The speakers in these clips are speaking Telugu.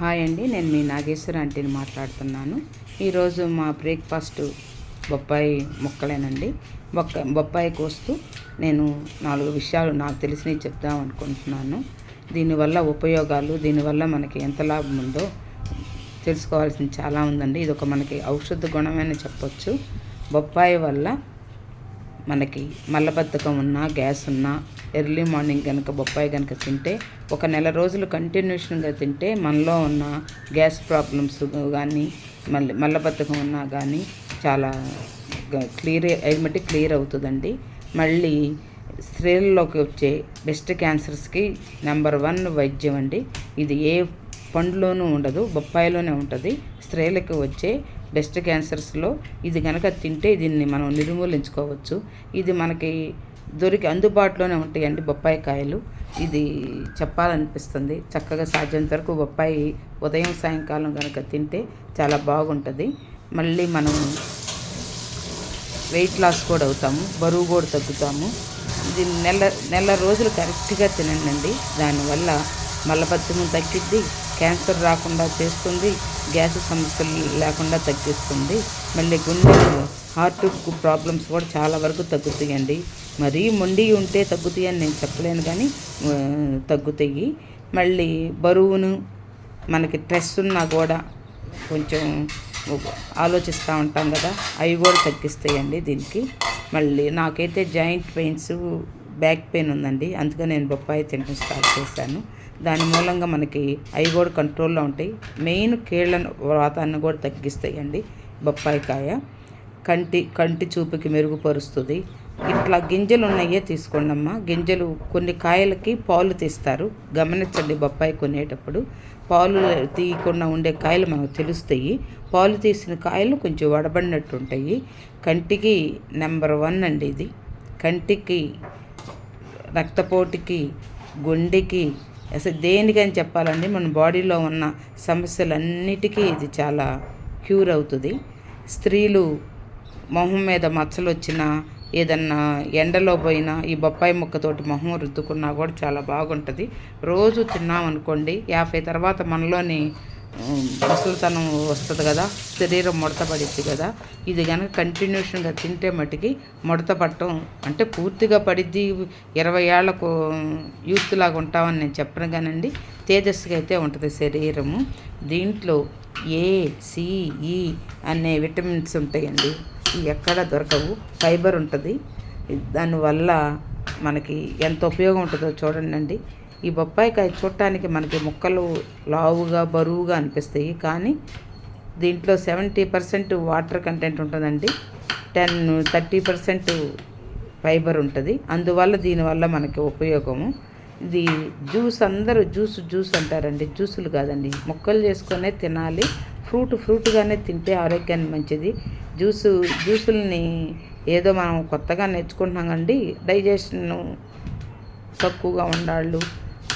హాయ్ అండి నేను మీ నాగేశ్వర ఆంటీని మాట్లాడుతున్నాను. ఈరోజు మా బ్రేక్ఫాస్ట్ బొప్పాయి మొక్కలేనండి. బొక్క బొప్పాయి కోస్తూ నేను నాలుగు విషయాలు నాకు తెలిసినవి చెప్దాం అనుకుంటున్నాను. దీనివల్ల ఉపయోగాలు దీనివల్ల మనకి ఎంత లాభం ఉందో తెలుసుకోవాల్సింది చాలా ఉందండి. ఇది ఒక మనకి ఔషధ గుణమని చెప్పొచ్చు. బొప్పాయి వల్ల మనకి మలబద్ధకం ఉన్నా గ్యాస్ ఉన్నా ఎర్లీ మార్నింగ్ కనుక బొప్పాయి కనుక తింటే ఒక నెల రోజులు కంటిన్యూషన్గా తింటే మనలో ఉన్న గ్యాస్ ప్రాబ్లమ్స్ కానీ మళ్ళీ మలబద్ధకం ఉన్నా కానీ చాలా క్లియర్ అయినట్టు క్లియర్ అవుతుందండి. మళ్ళీ స్త్రీలలోకి వచ్చే బెస్ట్ క్యాన్సర్స్కి నెంబర్ వన్ వైద్యం అండి. ఇది ఏ పండులోనూ ఉండదు బొప్పాయిలోనే ఉంటుంది. స్త్రీలకు వచ్చే బ్రెస్ట్ క్యాన్సర్స్లో ఇది కనుక తింటే దీన్ని మనం నిర్మూలించుకోవచ్చు. ఇది మనకి దొరికి అందుబాటులోనే ఉంటాయండి బొప్పాయి కాయలు ఇది చెప్పాలనిపిస్తుంది. చక్కగా సాధ్యంత వరకు బొప్పాయి ఉదయం సాయంకాలం కనుక తింటే చాలా బాగుంటుంది. మళ్ళీ మనం వెయిట్ లాస్ కూడా అవుతాము బరువు కూడా తగ్గుతాము. ఇది నెల నెల రోజులు కరెక్ట్గా తినండి. దానివల్ల మలబద్ధకం తగ్గిద్ది. క్యాన్సర్ రాకుండా చేస్తుంది గ్యాస్ సమస్యలు లేకుండా తగ్గిస్తుంది. మళ్ళీ గుండె హార్ట్ ప్రాబ్లమ్స్ కూడా చాలా వరకు తగ్గుతాయండి. మరీ మొండి ఉంటే తగ్గుతాయి అని నేను చెప్పలేను కానీ తగ్గుతాయి. మళ్ళీ బరువును మనకి స్ట్రెస్ ఉన్నా కూడా కొంచెం ఆలోచిస్తూ ఉంటాం కదా అవి కూడా తగ్గిస్తాయండి దీనికి. మళ్ళీ నాకైతే జాయింట్ పెయిన్స్ బ్యాక్ పెయిన్ ఉందండి. అందుకని నేను బొప్పాయి తినడం స్టార్ట్ చేశాను. దాని మూలంగా మనకి అవి కూడా కంట్రోల్లో ఉంటాయి. మెయిన్ కీళ్ళ వాతాన్ని కూడా తగ్గిస్తాయి బొప్పాయి కాయ కంటి కంటి చూపుకి మెరుగుపరుస్తుంది. ఇట్లా గింజలు ఉన్నాయే తీసుకోండి అమ్మ గింజలు కొన్ని కాయలకి పాలు తీస్తారు. గమనించండి బొప్పాయి కొనేటప్పుడు. పాలు తీయకుండా ఉండే కాయలు మనకు తెలుస్తాయి. పాలు తీసిన కాయలు కొంచెం వడబడినట్టు ఉంటాయి. కంటికి నెంబర్ వన్ అండి ఇది. కంటికి రక్తపోటుకి గుండెకి అసలు దేనికని చెప్పాలండి మన బాడీలో ఉన్న సమస్యలన్నిటికీ ఇది చాలా క్యూర్ అవుతుంది. స్త్రీలు మొహం మీద మచ్చలు వచ్చినా ఏదన్నా ఎండలో పోయినా ఈ బొప్పాయి ముక్కతోటి మొహం రుద్దుకున్నా కూడా చాలా బాగుంటుంది. రోజు తిన్నామనుకోండి యాభై తర్వాత మనలోని ముసలితనం వస్తుంది కదా శరీరం ముడత పడిద్ది కదా ఇది కనుక కంటిన్యూషన్గా తింటే మటుకి ముడత పట్టడం అంటే పూర్తిగా పడిద్ది ఇరవై ఏళ్ళకు యూత్ లాగా ఉంటామని నేను చెప్పను కానండి. తేజస్సుగా అయితే ఉంటుంది శరీరము. దీంట్లో ఏ సిఈ e అనే విటమిన్స్ ఉంటాయండి. ఇవి ఎక్కడ దొరకవు. ఫైబర్ ఉంటుంది. దానివల్ల మనకి ఎంత ఉపయోగం ఉంటుందో చూడండి ఈ బొప్పాయికాయ చూడటానికి మనకి ముక్కలు లావుగా బరువుగా అనిపిస్తాయి. కానీ దీంట్లో సెవెంటీ పర్సెంట్ వాటర్ కంటెంట్ ఉంటుందండి. టెన్ థర్టీ పర్సెంట్ ఫైబర్ ఉంటుంది. అందువల్ల దీనివల్ల మనకి ఉపయోగము. ఇది జ్యూస్ అందరూ జ్యూస్ జ్యూస్ అంటారండి. జ్యూసులు కాదండి. ముక్కలు చేసుకునే తినాలి. ఫ్రూట్ ఫ్రూట్గానే తింటే ఆరోగ్యానికి మంచిది. జ్యూసు జ్యూసుల్ని ఏదో మనం కొత్తగా నేర్చుకుంటున్నాం కండి. డైజెషన్ తక్కువగా ఉండాళ్ళు.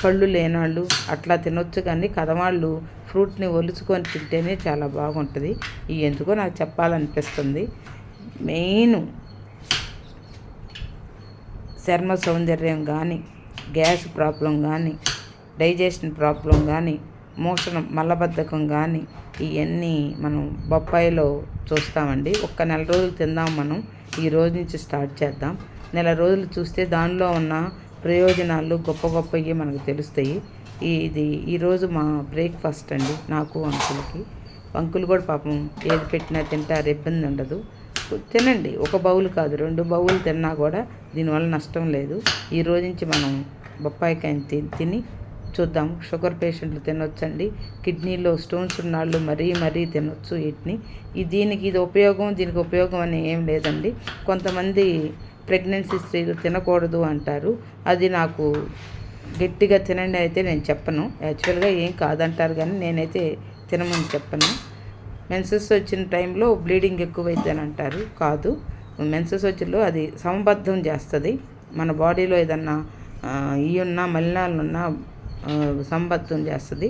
పళ్ళు లేనాళ్ళు అట్లా తినొచ్చు కానీ కథవాళ్ళు ఫ్రూట్ని ఒలుచుకొని తింటేనే చాలా బాగుంటుంది. ఇది ఎందుకో నాకు చెప్పాలనిపిస్తుంది. మెయిన్ చర్మ సౌందర్యం కానీ గ్యాస్ ప్రాబ్లం కానీ డైజెషన్ ప్రాబ్లం కానీ మోషణం మలబద్ధకం కానీ ఇవన్నీ మనం బొప్పాయిలో చూస్తామండి. ఒక్క నెల రోజులు తిందాం మనం. ఈ రోజు నుంచి స్టార్ట్ చేద్దాం. నెల రోజులు చూస్తే దానిలో ఉన్న ప్రయోజనాలు గొప్ప గొప్పవి మనకు తెలుస్తాయి. ఇది ఈరోజు మా బ్రేక్ఫాస్ట్ అండి. నాకు అంకులకి. అంకులు కూడా పాపం ఏది పెట్టినా తింటారు ఇబ్బంది ఉండదు. తినండి. ఒక బౌల్ కాదు. రెండు బౌల్ తిన్నా కూడా దీనివల్ల నష్టం లేదు. ఈ రోజు నుంచి మనం బొప్పాయికాయని తిని తిని చూద్దాం. షుగర్ పేషెంట్లు తినొచ్చండి. కిడ్నీలో స్టోన్స్ ఉన్న వాళ్ళు మరీ మరీ తినొచ్చు వీటిని. ఈ దీనికి ఇది ఉపయోగం దీనికి ఉపయోగం అని ఏం లేదండి. కొంతమంది ప్రెగ్నెన్సీ స్త్రీలు తినకూడదు అంటారు. అది నాకు గట్టిగా తినండి అయితే నేను చెప్పను. యాక్చువల్గా ఏం కాదంటారు కానీ నేనైతే తినమని చెప్పను. మెన్సెస్ వచ్చిన టైంలో బ్లీడింగ్ ఎక్కువైతే అని అంటారు కాదు. మెన్సెస్ వచ్చిలో అది సమబద్ధం చేస్తుంది. మన బాడీలో ఏదన్నా ఈ ఉన్నా మలినాలు ఉన్నా సంబద్ధం చేస్తుంది.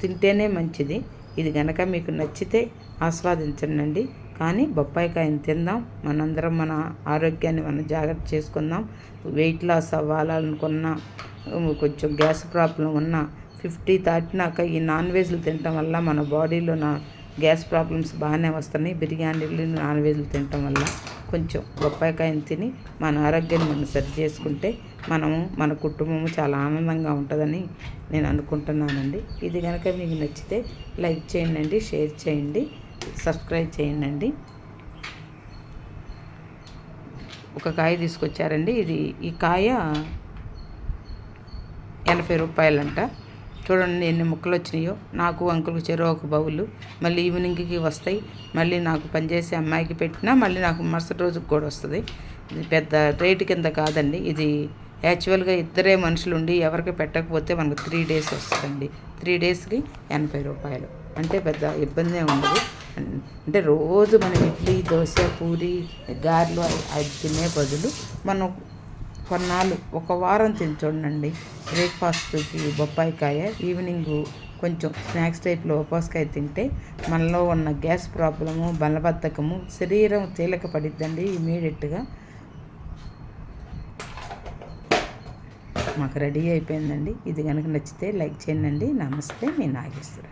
తింటేనే మంచిది. ఇది కనుక మీకు నచ్చితే ఆస్వాదించండి కానీ బొప్పాయికాయని తిందాం. మనందరం మన ఆరోగ్యాన్ని మనం జాగ్రత్త చేసుకుందాం. వెయిట్ లాస్ అవ్వాలనుకున్నా కొంచెం గ్యాస్ ప్రాబ్లం ఉన్నా ఫిఫ్టీ దాటినాక ఈ నాన్ వెజ్లు తినటం వల్ల మన బాడీలో నా గ్యాస్ ప్రాబ్లమ్స్ బాగానే వస్తున్నాయి. బిర్యానీలు నాన్ వెజ్లు తినటం వల్ల కొంచెం బొప్పాయికాయని తిని మన ఆరోగ్యాన్ని మనం సరి చేసుకుంటే మనము మన కుటుంబము చాలా ఆనందంగా ఉంటుందని నేను అనుకుంటున్నానండి. ఇది కనుక మీకు నచ్చితే లైక్ చేయండి షేర్ చేయండి. సబ్స్క్రైబ్ చేయండి. ఒక కాయ తీసుకొచ్చారండి. ఇది ఈ కాయ ఎనభై రూపాయలంట. చూడండి ఎన్ని ముక్కలు వచ్చినాయో నాకు అంకుల్కి చెరువు ఒక బౌలు. మళ్ళీ ఈవినింగ్కి వస్తాయి. మళ్ళీ నాకు పనిచేసే అమ్మాయికి పెట్టినా మళ్ళీ నాకు మరుసటి రోజుకి కూడా వస్తుంది. ఇది పెద్ద రేటు కింద కాదండి. ఇది యాక్చువల్గా ఇద్దరే మనుషులు ఉండి ఎవరికి పెట్టకపోతే మనకు త్రీ డేస్ వస్తుందండి. త్రీ డేస్కి ఎనభై రూపాయలు. అంటే పెద్ద ఇబ్బందే ఉండదు. అంటే రోజు మనం ఇడ్లీ దోశ పూరి గారెలు అది తినే బదులు మనం కొన్నాళ్ళు ఒక వారం తిని చూడండి. బ్రేక్ఫాస్ట్కి బొప్పాయికాయ ఈవినింగ్ కొంచెం స్నాక్స్ టైప్లో ఉపాసకాయ తింటే మనలో ఉన్న గ్యాస్ ప్రాబ్లము బలబద్ధకము శరీరం తేలిక పడిద్దండి ఇమీడియట్గా మాకు రెడీ అయిపోయిందండి. ఇది కనుక నచ్చితే లైక్ చేయండి. నమస్తే మీ నాగేశ్వర